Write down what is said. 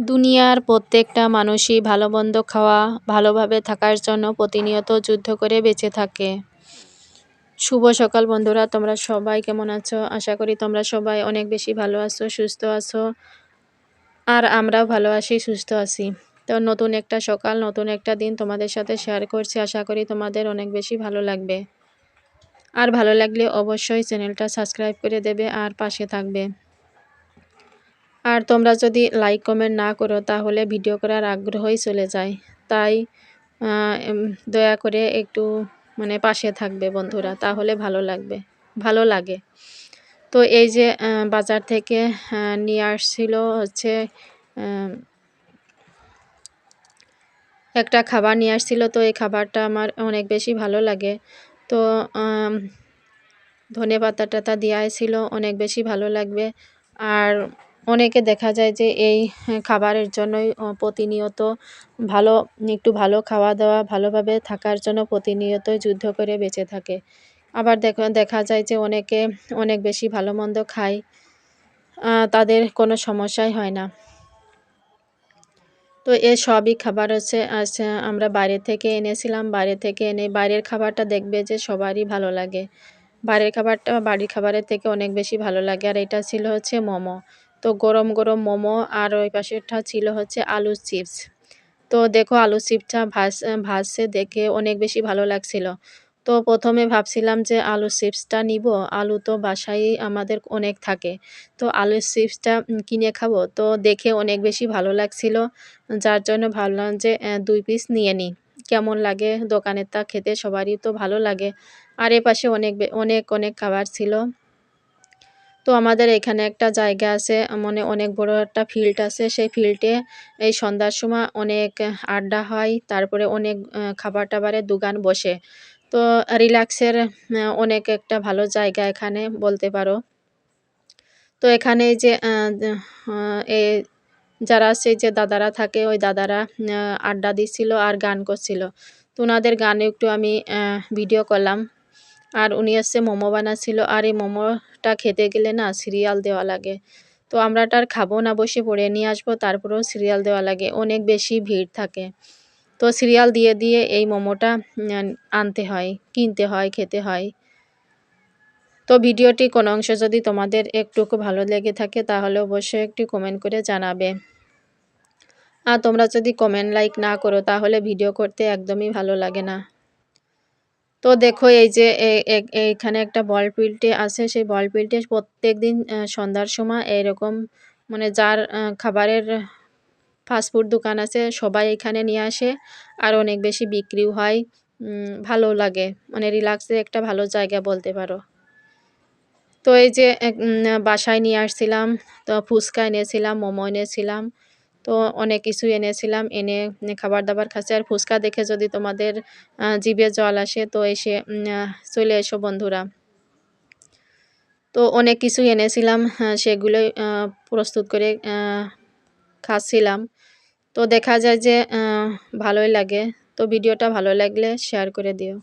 দুনিয়ার প্রত্যেকটা মানুষই ভালো মন্দ খাওয়া, ভালোভাবে থাকার জন্য প্রতিনিয়ত যুদ্ধ করে বেঁচে থাকে। শুভ সকাল বন্ধুরা, তোমরা সবাই কেমন আছো? আশা করি তোমরা সবাই অনেক বেশি ভালো আছো, সুস্থ আছো, আর আমরাও ভালো আছি, সুস্থ আছি। তো নতুন একটা সকাল, নতুন একটা দিন তোমাদের সাথে শেয়ার করছি। আশা করি তোমাদের অনেক বেশি ভালো লাগবে। আর ভালো লাগলে অবশ্যই চ্যানেলটা সাবস্ক্রাইব করে দেবে আর পাশে থাকবে। আর তোমরা যদি লাইক কমেন্ট না করো, তাহলে ভিডিও করার আগ্রহই চলে যায়। তাই দয়া করে একটু মানে পাশে থাকবে বন্ধুরা, তাহলে ভালো লাগবে, ভালো লাগে। তো এই যে বাজার থেকে নিয়ে আসছিল হচ্ছে একটা খাবার নিয়ে আসছিল। তো এই খাবারটা আমার অনেক বেশি ভালো লাগে। তো ধনে পাতা টাতা দেওয়া ছিল অনেক বেশি ভালো লাগবে। আর অনেকে দেখা যায় যে এই খাবারের জন্যই প্রতিনিয়ত ভালো, একটু ভালো খাওয়া দাওয়া ভালোভাবে থাকার জন্য প্রতিনিয়তই যুদ্ধ করে বেঁচে থাকে। আবার দেখা দেখা যায় যে অনেকে অনেক বেশি ভালো মন্দ খায় তাদের কোনো সমস্যাই হয় না। তো এ সবই খাবার হচ্ছে আমরা বাইরে থেকে এনেছিলাম, বাইরে থেকে এনে বাইরের খাবারটা দেখবে যে সবারই ভালো লাগে। বাইরের খাবারটা বাড়ির খাবারের থেকে অনেক বেশি ভালো লাগে। আর এটা ছিল হচ্ছে মোমো। তো গরম গরম মোমো আর ওই পাশেরটা ছিল হচ্ছে আলু চিপস। তো দেখো আলু চিপসটা ভাস ভাসছে দেখে অনেক বেশি ভালো লাগছিল। তো প্রথমে ভাবছিলাম যে আলু চিপসটা নিব, আলু তো বাসায় আমাদের অনেক থাকে। তো আলু চিপসটা কিনে খাব, তো দেখে অনেক বেশি ভালো লাগছিল। যার জন্য ভাবলাম যে দুই পিস নিয়ে নিই। কেমন লাগে দোকানের তা খেতে সবারই তো ভালো লাগে। আর এ পাশে অনেক অনেক অনেক খাবার ছিল। তো আমাদের এখানে একটা জায়গা আছে মানে অনেক বড় একটা ফিল্ড আছে। সেই ফিল্ডে এই সন্ধ্যার সময় অনেক আড্ডা হয়, তারপরে অনেক খাবার টাবারের দোকান বসে। তো রিল্যাক্সের অনেক একটা ভালো জায়গা এখানে বলতে পারো। তো এখানে যে এ যারা সেই যে দাদারা থাকে, ওই দাদারা আড্ডা দিচ্ছিল আর গান করছিল। তো ওনাদের গানে একটু আমি ভিডিও করলাম। আর উনি এসে মোমো বানাচ্ছিল। আর এই মোমোটা খেতে গেলে না সিরিয়াল দেওয়া লাগে। তো আমরা তার খাব না বসে পড়ে নিয়ে আসব, তারপরেও সিরিয়াল দেওয়া লাগে। অনেক বেশি ভিড় থাকে। তো সিরিয়াল দিয়ে দিয়ে এই মোমোটা আনতে হয়, কিনতে হয়, খেতে হয়। তো ভিডিওটি কোনো অংশ যদি তোমাদের একটুকু ভালো লেগে থাকে, তাহলে অবশ্যই একটি কমেন্ট করে জানাবে। আর তোমরা যদি কমেন্ট লাইক না করো, তাহলে ভিডিও করতে একদমই ভালো লাগে না। তো দেখো এই যে এইখানে একটা বল পিলটে আছে, সেই বল পিলটে প্রত্যেক দিন সন্ধ্যার সময় এরকম মানে যার খাবারের ফাস্টফুড দোকান আছে, সবাই এখানে নিয়ে আসে আর অনেক বেশি বিক্রিও হয়। ভালো লাগে। মানে রিল্যাক্সে একটা ভালো জায়গা বলতে পারো। তো এই যে বাসায় নিয়ে আসছিলাম, তো ফুচকা এনেছিলাম, মোমো এনেছিলাম। তো অনেক কিছু এনেছিলাম, এনে খাবার দাবার খাচ্ছে। আর ফুচকা দেখে যদি তোমাদের জিভে জল আসে, তো এসে চলে এসো বন্ধুরা। তো অনেক কিছু এনেছিলাম সেগুলোই প্রস্তুত করে খাচ্ছিলাম। তো দেখা যায় যে ভালোই লাগে। তো ভিডিওটা ভালো লাগলে শেয়ার করে দিও।